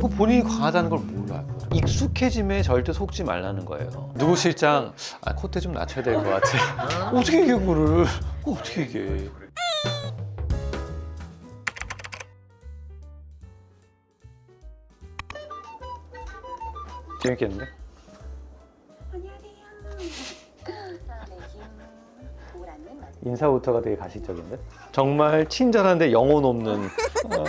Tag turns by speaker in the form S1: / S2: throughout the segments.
S1: 그 본인이 강하다는 걸 몰라요. 익숙해짐에 절대 속지 말라는 거예요. 누구 실장, 아, 콧대 좀 낮춰야 될 것 같아. 어떻게 이게 그거를? 그거 어떻게 이게? 재밌겠는데?
S2: 안녕하세요.
S1: 인사부터가 되게 가식적인데? 정말 친절한데 영혼 없는 어,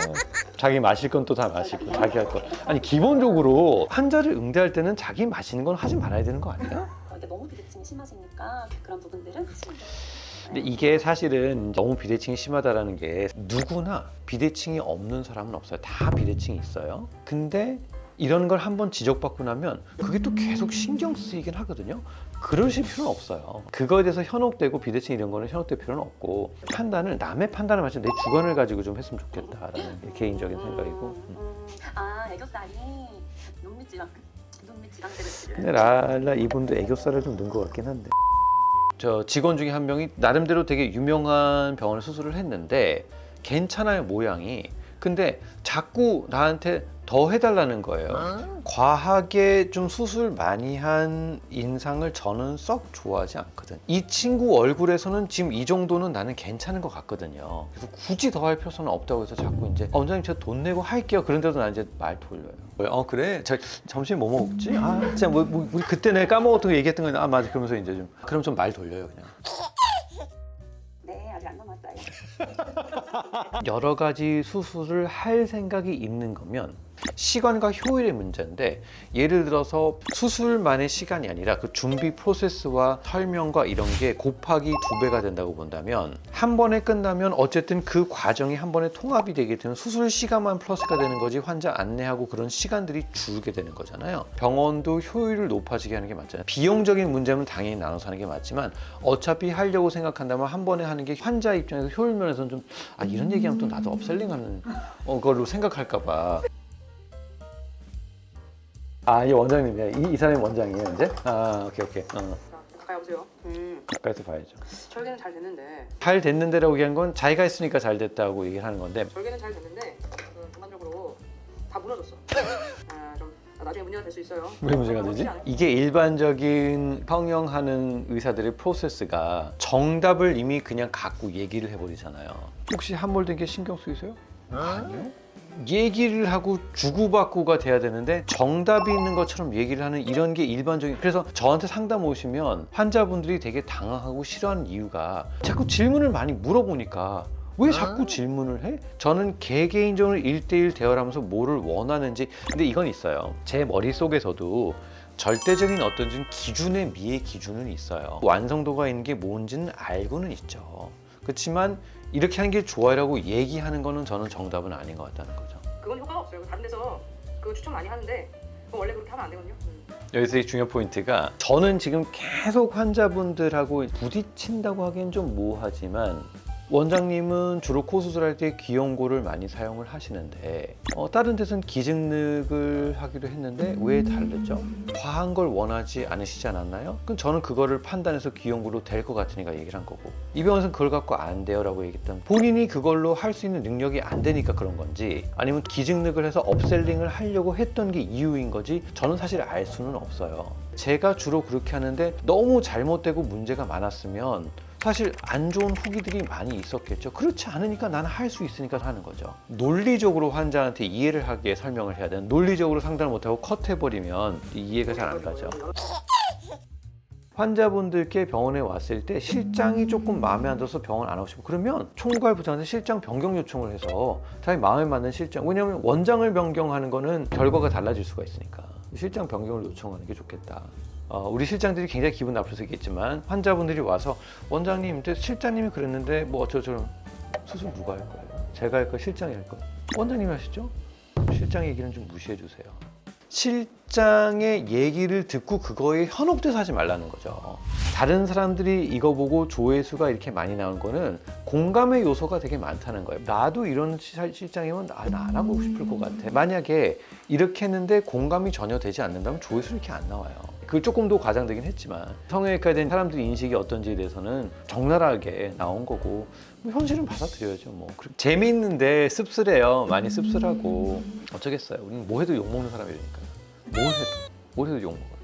S1: 자기 마실 건 또 다 마시고 자기 할 거. 아니 기본적으로 환자를 응대할 때는 자기 마시는 건 하지 말아야 되는 거 아니야?
S2: 어, 근데 너무 비대칭이 심하시니까 그런 부분들은 돼요.
S1: 근데 이게 사실은 너무 비대칭이 심하다라는 게 누구나 비대칭이 없는 사람은 없어요. 다 비대칭이 있어요. 근데 이런 걸 한번 지적받고 나면 그게 또 계속 신경 쓰이긴 하거든요. 그러실 필요는 없어요. 그거에 대해서 현혹되고 비대칭 이런 거는 현혹될 필요는 없고 판단을 남의 판단을 마치 내 주관을 가지고 좀 했으면 좋겠다라는 개인적인 생각이고. 음.
S2: 음, 아 애교살이 눈밑지방 때문에
S1: 근데 랄라 이분도 애교살을 좀 넣은 것 같긴 한데. 저 직원 중에 한 명이 나름대로 되게 유명한 병원에 수술을 했는데 괜찮아요 모양이. 근데 자꾸 나한테 더 해달라는 거예요. 과하게 좀 수술 많이 한 인상을 저는 썩 좋아하지 않거든. 이 친구 얼굴에서는 지금 이 정도는 나는 괜찮은 것 같거든요. 그래서 굳이 더 할 필요성은 없다고 해서 자꾸 이제 어, 원장님 제가 돈 내고 할게요. 그런데도 난 이제 말 돌려요. 어 그래? 저 점심 뭐 먹었지? 아 진짜 뭐, 뭐 우리 그때 내가 까먹었던 거 얘기했던 거아 맞아. 그러면서 이제 좀 그럼 좀 말 돌려요 그냥.
S2: 네 아직 안 남았어요.
S1: 여러 가지 수술을 할 생각이 있는 거면 시간과 효율의 문제인데 예를 들어서 수술만의 시간이 아니라 그 준비 프로세스와 설명과 이런 게 곱하기 두 배가 된다고 본다면 한 번에 끝나면 어쨌든 그 과정이 한 번에 통합이 되게 되면 수술 시간만 플러스가 되는 거지 환자 안내하고 그런 시간들이 줄게 되는 거잖아요. 병원도 효율을 높아지게 하는 게 맞잖아요. 비용적인 문제는 당연히 나눠서 하는 게 맞지만 어차피 하려고 생각한다면 한 번에 하는 게 환자 입장에서 효율 면에서는 좀 아 이런 얘기하면 또 나도 업셀링하는 어, 걸로 생각할까 봐. 아, 이 원장님이야. 이, 이 사람이 원장이에요, 이제? 아, 오케이, 오케이. 어,
S3: 자, 가까이 오세요. 음,
S1: 가까이서 봐야죠.
S3: 절개는 잘 됐는데,
S1: 잘 됐는데라고 얘기한 건 자기가 했으니까 잘 됐다고 얘기를 하는 건데
S3: 절개는 잘 됐는데, 그 전반적으로 다 무너졌어. 아, 좀 나중에 문제가 될 수 있어요.
S1: 왜 문제가
S3: 너무
S1: 되지? 이게 일반적인 평형하는 의사들의 프로세스가 정답을 이미 그냥 갖고 얘기를 해버리잖아요. 혹시 함몰된 게 신경 쓰이세요? 아니요. 얘기를 하고 주고받고가 돼야 되는데 정답이 있는 것처럼 얘기를 하는 이런 게 일반적인 그래서 저한테 상담 오시면 환자분들이 되게 당황하고 싫어하는 이유가 자꾸 질문을 많이 물어보니까 왜 자꾸 질문을 해? 저는 개개인적으로 일대일 대화를 하면서 뭐를 원하는지 근데 이건 있어요. 제 머릿속에서도 절대적인 어떤 좀 기준의 미의 기준은 있어요. 완성도가 있는 게 뭔지는 알고는 있죠. 그렇지만 이렇게 하는 게 좋아요라고 얘기하는 거는 저는 정답은 아닌 것 같다는 거죠
S3: 그건 효과가 없어요. 다른 데서 그거 추천 많이 하는데, 그거 원래 그렇게 하면 안 되거든요. 음.
S1: 여기서 중요한 포인트가 저는 지금 계속 환자분들하고 부딪힌다고 하기엔 좀 모호하지만 원장님은 주로 코 수술할 때 귀연고를 많이 사용을 하시는데 어, 다른 데서는 기증늑을 하기로 했는데 왜 다르죠? 과한 걸 원하지 않으시지 않았나요? 그럼 저는 그거를 판단해서 귀연고로 될 것 같으니까 얘기를 한 거고 이 병원에서는 그걸 갖고 안 돼요 라고 얘기했던 본인이 그걸로 할 수 있는 능력이 안 되니까 그런 건지 아니면 기증늑을 해서 업셀링을 하려고 했던 게 이유인 거지 저는 사실 알 수는 없어요 제가 주로 그렇게 하는데 너무 잘못되고 문제가 많았으면 사실 안 좋은 후기들이 많이 있었겠죠. 그렇지 않으니까 나는 할 수 있으니까 하는 거죠. 논리적으로 환자한테 이해를 하게 설명을 해야 되는 논리적으로 상담을 못하고 컷해버리면 이해가 잘 안 가죠. 환자분들께 병원에 왔을 때 실장이 조금 마음에 안 들어서 병원 안 오시고 그러면 총괄 부장한테 실장 변경 요청을 해서 자기 마음에 맞는 실장 왜냐하면 원장을 변경하는 거는 결과가 달라질 수가 있으니까 실장 변경을 요청하는 게 좋겠다. 어, 우리 실장들이 굉장히 기분 나쁠 수 있겠지만 환자분들이 와서 원장님, 실장님이 그랬는데 뭐 어쩌저쩌 수술 누가 할 거예요? 제가 할 거, 실장이 할 거. 원장님이 하시죠? 실장 얘기는 좀 무시해 주세요. 실장의 얘기를 듣고 그거에 현혹돼서 하지 말라는 거죠. 다른 사람들이 이거 보고 조회수가 이렇게 많이 나온 거는 공감의 요소가 되게 많다는 거예요. 나도 이런 시- 실장이면 아, 나안 하고 싶을 것 같아. 만약에 이렇게 했는데 공감이 전혀 되지 않는다면 조회수 이렇게 안 나와요. 그 조금 더 과장되긴 했지만 성형외과에 대한 사람들의 인식이 어떤지에 대해서는 적나라하게 나온 거고 뭐 현실은 받아들여야죠 뭐. 재미있는데 씁쓸해요. 많이 씁쓸하고. 어쩌겠어요. 우리는 뭐 해도 욕먹는 사람이니까. 뭘 해도 뭘 해도 욕먹어요